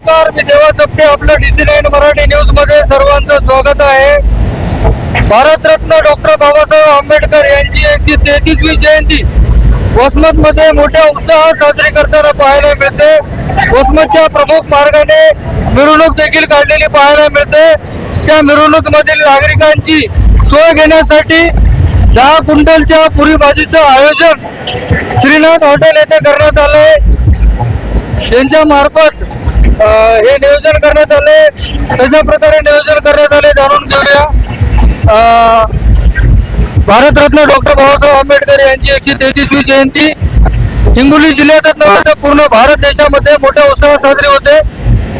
नमस्कार मी देवा चपटे आपलं डीसी नाईन मराठी न्यूजमध्ये सर्वांचं स्वागत आहे. भारतरत्न डॉक्टर बाबासाहेब आंबेडकर यांची एकशे तेहतीसवी जयंती. वसमत मध्ये मोठ्या उत्साहात साजरी करताना पाहायला मिळते. वसमतच्या प्रमुख मार्गाने मिरवणूक देखील काढलेली पाहायला मिळते. त्या मिरवणूक मधील नागरिकांची सोय घेण्यासाठी दहा क्विंटलच्या पुरी भाजीचं आयोजन श्रीनाथ हॉटेल येथे करण्यात आलंय. त्यांच्या मार्फत हे नियोजन करण्यात आले. कशा प्रकारे नियोजन करण्यात आले जाणून घेऊया. भारतरत्न डॉक्टर बाबासाहेब आंबेडकर यांची एकशे तेहतीसवी जयंती. हिंगोली जिल्ह्यातच नव्हे तर पूर्ण भारत देशामध्ये मोठ्या उत्साहात साजरी होते.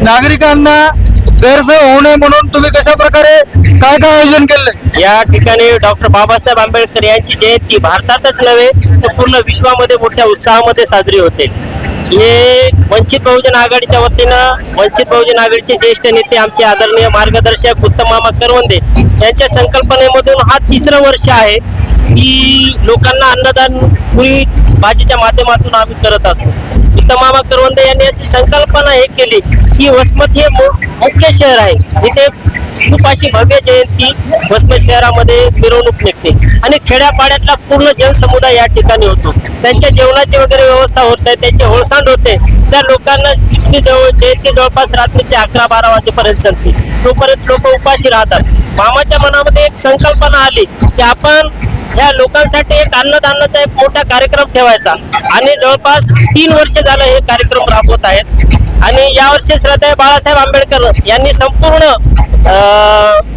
नागरिकांना गैरसोय होऊ नये म्हणून तुम्ही कशा प्रकारे काय काय आयोजन केले? या ठिकाणी डॉक्टर बाबासाहेब आंबेडकर यांची जयंती भारतातच नव्हे तर पूर्ण विश्वामध्ये मोठ्या उत्साहामध्ये साजरी होते. हे वंचित बहुजन आघाडीच्या वतीनं वंचित बहुजन आघाडीचे ज्येष्ठ नेते आमचे आदरणीय मार्गदर्शक उत्तम मामा करवंदे यांच्या संकल्पनेमधून हा तिसरं वर्ष आहे की लोकांना अन्नदान पुरी भाजीच्या माध्यमातून आम्ही करत असतो. उत्तम मामा करवंदे यांनी अशी संकल्पना हे केली की वसमत हे मुख्य शहर आहे. इथे खूप अशी भव्य जयंती वसमत शहरामध्ये मिरवणूक निघते. आणि खेड्यापाड्यातला पूर्ण जनसमुदाय या ठिकाणी होतो. त्यांच्या जेवणाची वगैरे व्यवस्था होत नाही त्यांचे होळसांड होते. त्या लोकांना इथली जवळ जयंती जवळपास रात्रीचे अकरा बारा वाजेपर्यंत चालते तोपर्यंत लोक उपाशी राहतात. मामाच्या मनामध्ये एक संकल्पना आली की आपण ह्या लोकांसाठी एक अन्नदानाचा एक मोठा कार्यक्रम ठेवायचा. आणि जवळपास तीन वर्ष झालं हे कार्यक्रम राबवत आहेत. आणि यावर्षी श्रद्धेय बाळासाहेब आंबेडकर यांनी संपूर्ण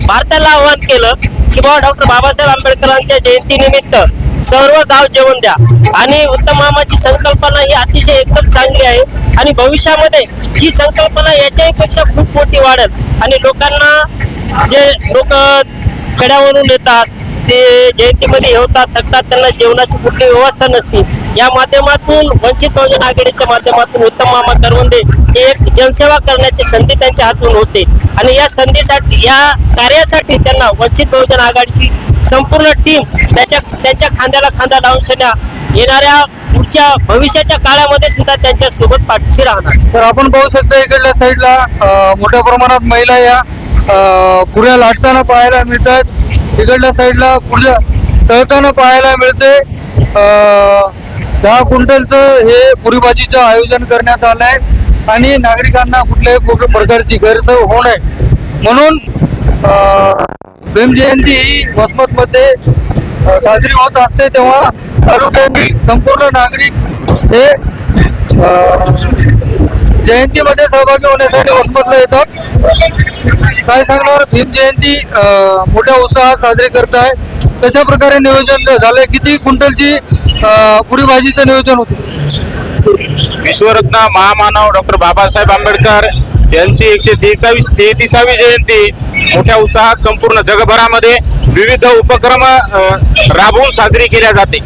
भारताला आवाहन केलं की बाबा डॉक्टर बाबासाहेब आंबेडकरांच्या जयंतीनिमित्त सर्व गाव जेवण द्या. आणि उत्तम मामाची संकल्पना ही अतिशय एकदम चांगली आहे. आणि भविष्यामध्ये ही संकल्पना याच्याही पेक्षा खूप मोठी वाढेल. आणि लोकांना जे लोक खेड्यावरून येतात ते जयंतीमध्ये होतात थकतात त्यांना जेवणाची कुठली व्यवस्था नसते. या माध्यमातून वंचित बहुजन आघाडीच्या माध्यमातून उत्तम मामा करवंदे हे एक जनसेवा करण्याची संधी त्यांच्या हातून होते. आणि या संधीसाठी या कार्यासाठी त्यांना वंचित बहुजन आघाडीची संपूर्ण टीम त्याच्या त्यांच्या खांद्याला खांदा लावून सध्या येणाऱ्या पुढच्या भविष्याच्या काळामध्ये सुद्धा त्यांच्यासोबत पाठीशी राहणार. तर आपण पाहू शकतो इकडल्या साईडला मोठ्या प्रमाणात महिला या पुऱ्या लाटताना पाहायला मिळतात. इकडल्या साईडला पुढच्या तळताना पाहायला मिळते. दहा क्विंटलचं हे पुरीभाजीचं आयोजन करण्यात आलं आहे आणि नागरिकांना कुठल्याही कुठल्या प्रकारची गैरसोय होऊ नये. म्हणून भीमजयंती ही वसमतमध्ये साजरी होत असते तेव्हा तालुक्यातील संपूर्ण नागरिक हे जयंतीमध्ये सहभागी होण्यासाठी वसमतला येतात. काय सांगणार? भीम जयंती मोठ्या उत्साहात साजरी करत आहे कशा प्रकारे नियोजन झालंय? किती क्विंटलची पुरी भाजीचं नियोजन होतं. विश्वरत्न महामानव डॉक्टर बाबासाहेब आंबेडकर यांची एकशे तेहतावीस तेहतीसावी जयंती मोठ्या उत्साहात संपूर्ण जगभरामध्ये विविध उपक्रम राबवून साजरी केल्या जाते.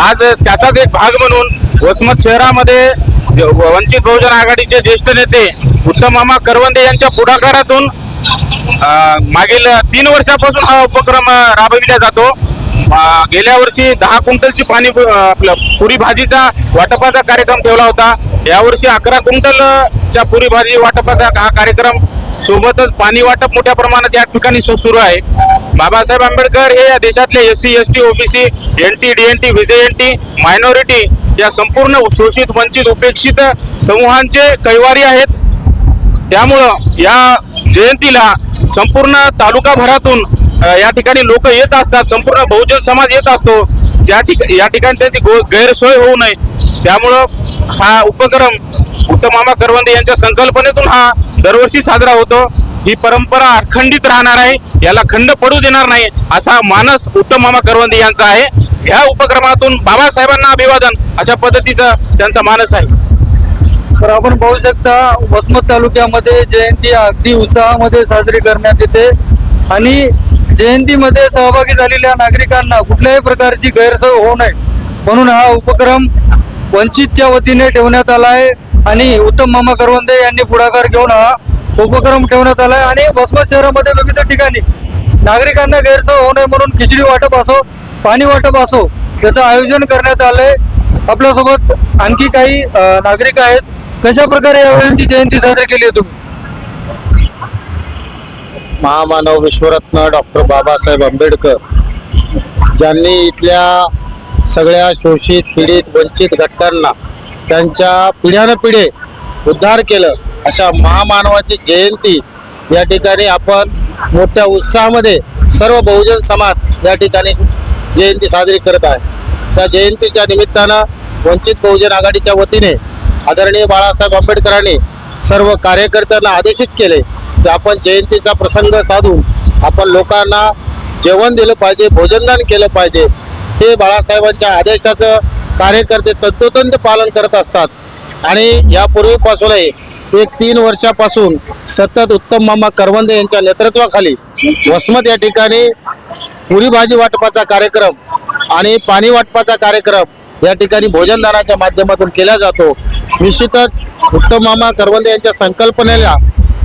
आज त्याचाच एक भाग म्हणून वसमत शहरामध्ये वंचित बहुजन आघाडीचे ज्येष्ठ नेते उत्तम मामा करवंदे यांच्या पुढाकारातून मागील तीन वर्षापासून हा उपक्रम राबविला जातो. गेल्या वर्षी दहा क्विंटलची पाणी आपलं पुरी भाजीचा वाटपाचा कार्यक्रम ठेवला होता. यावर्षी अकरा क्विंटलच्या पुरी भाजी वाटपाचा हा कार्यक्रम सोबतच पाणी वाटप मोठ्या प्रमाणात या ठिकाणी सु- सुरू आहे. बाबासाहेब आंबेडकर हे या देशातले S C S T OBC N T D N T V J N T minority या संपूर्ण शोषित वंचित उपेक्षित समूहांचे कैवारी आहेत. त्यामुळं या जयंतीला संपूर्ण तालुकाभरातून या ठिकाणी लोक येत असतात संपूर्ण बहुजन समाज येत असतो. या ठिका या ठिकाणी त्यांची गो- गैरसोय होऊ नये. त्यामुळं हा उपक्रम उत्तम मामा करवंदे यांच्या संकल्पनेतून हा दरवर्षी साजरा होतो. ही परंपरा अखंडित राहणार आहे. याला खंड पडू देणार नाही असा मानस उत्तम मामा करवंदे यांचा आहे. ह्या उपक्रमातून बाबासाहेबांना अभिवादन अशा पद्धतीचा त्यांचा मानस आहे. तर आपण पाहू शकता वसमत तालुक्यामध्ये जयंती अगदी उत्साहामध्ये साजरी करण्यात येते. आणि जयंतीमध्ये सहभागी झालेल्या नागरिकांना कुठल्याही प्रकारची गैरसोय होऊ नये म्हणून हा उपक्रम वंचितच्या वतीने ठेवण्यात आला आहे. आणि उत्तम मामा करवंदे यांनी पुढाकार घेऊन हा उपक्रम ठेवण्यात आला आहे. आणि वसमत शहरामध्ये विविध ठिकाणी नागरिकांना गैरसोय होऊ नये म्हणून खिचडी वाटप असो पाणी वाटप असो याचं आयोजन करण्यात आलंय आपल्यासोबत आणखी काही नागरिक आहेत. कशा प्रकारे यावेळेची जयंती साजरी केली आहे तुम्ही? महामानव विश्वरत्न डॉक्टर बाबासाहेब आंबेडकर ज्यांनी इथल्या सगळ्या शोषित पीडित वंचित घटकांना त्यांच्या पिढ्यानं पिढे उद्धार केलं अशा महामानवाची जयंती या ठिकाणी आपण मोठ्या उत्साहामध्ये सर्व बहुजन समाज या ठिकाणी जयंती साजरी करत आहे. त्या जयंतीच्या निमित्तानं वंचित बहुजन आघाडीच्या वतीने आदरणीय बाळासाहेब आंबेडकरांनी सर्व कार्यकर्त्यांना आदेशित केले. की आपण जयंतीचा प्रसंग साधून आपण लोकांना जेवण दिलं पाहिजे भोजनदान केलं पाहिजे हे बाळासाहेबांच्या आदेशाचं कार्यकर्ते तंतोतंत पालन करत असतात. आणि यापूर्वीपासूनही एक तीन वर्षापासून सतत उत्तम मामा करवंदे यांच्या नेतृत्वाखाली वसमत या ठिकाणी पुरी भाजी वाटपाचा कार्यक्रम आणि पाणी वाटपाचा कार्यक्रम या ठिकाणी भोजनदानाच्या माध्यमातून केला जातो. निश्चितच उत्तम मामा करवंदे यांच्या संकल्पनेला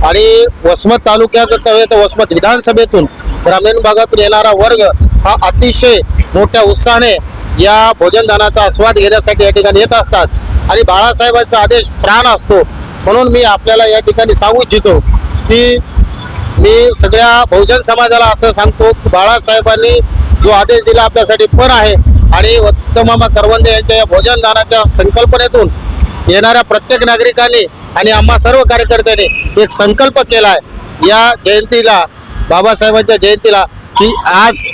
आणि वसमत तालुक्यात नव्हे तर वसमत विधानसभेतून ग्रामीण भागातून येणारा वर्ग हा अतिशय मोठ्या उत्साहाने या भोजनदानाचा आस्वाद घेण्यासाठी या ठिकाणी येत असतात. आणि बाळासाहेबांचा आदेश प्राण असतो. म्हणून मी आपल्याला या ठिकाणी सांगू इच्छितो की मी सगळ्या बहुजन समाजाला असं सांगतो की बाळासाहेबांनी जो आदेश दिला आपल्यासाठी पण आहे आणि वत्तमामा करवंदे यांच्या या भोजनदानाच्या संकल्पनेतून येणाऱ्या प्रत्येक नागरिकांनी आणि आम्हा सर्व कार्यकर्त्यांनी एक संकल्प केला आहे या जयंतीला बाबासाहेबांच्या जयंतीला की आज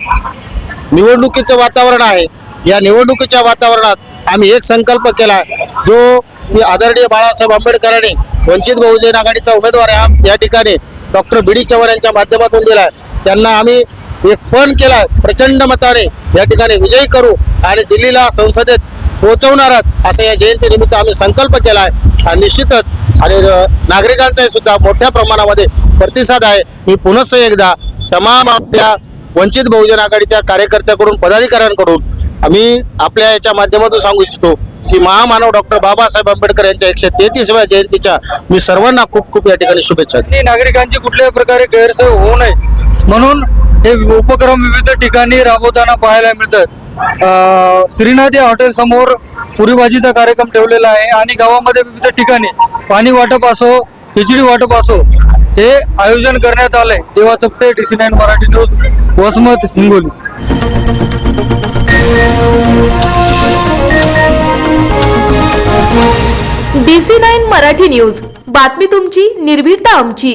निवडणुकीचं वातावरण आहे. या निवडणुकीच्या वातावरणात आम्ही एक संकल्प केला जो की आदरणीय बाळासाहेब आंबेडकरांनी वंचित बहुजन आघाडीचा उमेदवार आहे या ठिकाणी डॉक्टर बी डी चव्हाण यांच्या माध्यमातून दिला त्यांना आम्ही एक पण केला प्रचंड मताने या ठिकाणी विजयी करू आणि दिल्लीला संसदेत पोहोचवणारच असं या जयंतीनिमित्त आम्ही संकल्प केला आहे आणि निश्चितच आणि नागरिकांचाही सुद्धा मोठ्या प्रमाणामध्ये प्रतिसाद आहे. मी पुनश्च एकदा तमाम आपल्या वंचित बहुजन आघाडीच्या कार्यकर्त्याकडून पदाधिकाऱ्यांकडून आम्ही आपल्या याच्या माध्यमातून सांगू इच्छितो की महामानव डॉक्टर बाबासाहेब आंबेडकर यांच्या एकशे तेहतीसव्या जयंतीच्या मी सर्वांना खूप खूप या ठिकाणी शुभेच्छा आणि नागरिकांची कुठल्याही प्रकारे गैरसोय होऊ नये. म्हणून हे उपक्रम विविध ठिकाणी राबवताना पाहायला मिळतात श्रीनाथ या हॉटेल समोर पुरी भाजीचा कार्यक्रम ठेवलेला आहे आणि गावामध्ये विविध ठिकाणी पाणी वाटप असो खिचडी वाटप असो हे आयोजन करण्यात आलंय. Deva Chapte D C nine Marathi news Vasmat Hingoli. D C nine Marathi news. बातमी तुमची निर्भीडता आमची.